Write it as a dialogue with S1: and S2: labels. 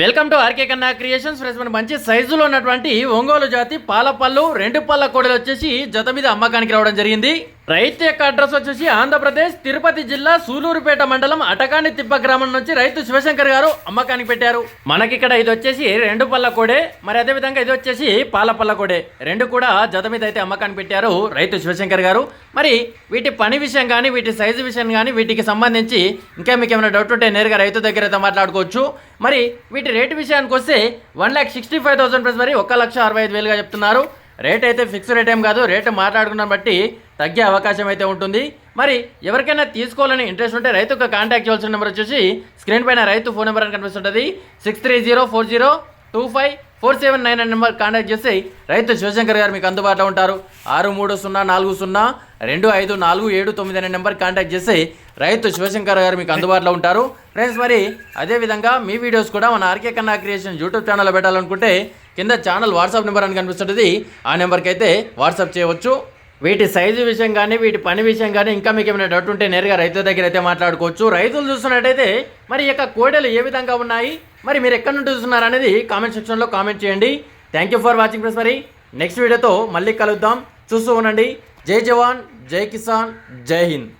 S1: Welcome to RK Kanna creations friends మన మంచి సైజులో ఉన్నటువంటి ఒంగోలు జాతి పాల పళ్ళు రెండు పళ్ళ కోడలు వచ్చేసి జత మీద అమ్మకానికి రావడం జరిగింది. రైతు యొక్క అడ్రస్ వచ్చేసి ఆంధ్రప్రదేశ్ తిరుపతి జిల్లా సూలూరుపేట మండలం అటకాని తిప్ప గ్రామం నుంచి రైతు శివశంకర్ గారు అమ్మకానికి పెట్టారు. మనకి ఇక్కడ ఇది వచ్చేసి రెండు పళ్ళ కోడే మరి అదే విధంగా ఇది వచ్చేసి పాల పళ్ళ కోడే. రెండు కూడా జత మీద అయితే అమ్మకానికి పెట్టారు రైతు శివశంకర్ గారు. మరి వీటి పని విషయం కానీ వీటి సైజు విషయం కానీ వీటికి సంబంధించి ఇంకా మీకు ఏమైనా డౌట్ ఉంటే నేరుగా రైతు దగ్గర అయితే మాట్లాడుకోవచ్చు. మరి వీటి రేటు విషయానికి వస్తే one lakh sixty five thousand plus మరి ఒక లక్ష అరవై ఐదు వేలుగా చెప్తున్నారు. రేట్ అయితే ఫిక్స్ రేట్ ఏం కాదు రేటు మాట్లాడుకున్న బట్టి తగ్గే అవకాశం అయితే ఉంటుంది. మరి ఎవరికైనా తీసుకోవాలని ఇంట్రెస్ట్ ఉంటే రైతుకు కాంటాక్ట్ చేయాల్సిన నెంబర్ వచ్చేసి స్క్రీన్ పైన రైతు ఫోన్ నెంబర్ అని కనిపిస్తుంటుంది. Six three zero four zero two five four seven nine అనే నెంబర్ కాంటాక్ట్ చేసి రైతు శివశంకర్ గారు మీకు అందుబాటులో ఉంటారు. ఆరు మూడు సున్నా నాలుగు సున్నా రెండు ఐదు నాలుగు ఏడు తొమ్మిది అనే నెంబర్ కాంటాక్ట్ చేసి రైతు శివశంకర్ గారు మీకు అందుబాటులో ఉంటారు. ఫ్రెండ్స్ మరి అదే విధంగా మీ వీడియోస్ కూడా మన ఆర్కే కన్నా క్రియేషన్ యూట్యూబ్ ఛానల్లో పెట్టాలనుకుంటే కింద ఛానల్ వాట్సాప్ నెంబర్ అని కనిపిస్తుంటుంది. ఆ నెంబర్కి అయితే వాట్సాప్ చేయవచ్చు. వీటి సైజు విషయం కానీ వీటి పని విషయం కానీ ఇంకా మీకు ఏమైనా డౌట్ ఉంటే నేరుగా రైతుల దగ్గర అయితే మాట్లాడుకోవచ్చు. రైతులు చూస్తున్నట్టయితే మరి యొక్క కోడలు ఏ విధంగా ఉన్నాయి? మరి మీరు ఎక్కడి నుండి చూస్తున్నారు అనేది కామెంట్ సెక్షన్లో కామెంట్ చేయండి. Thank you for watching press మరి నెక్స్ట్ వీడియోతో మళ్ళీ కలుద్దాం. చూస్తూ ఉండండి. జై జవాన్ జై కిసాన్ జై హింద్.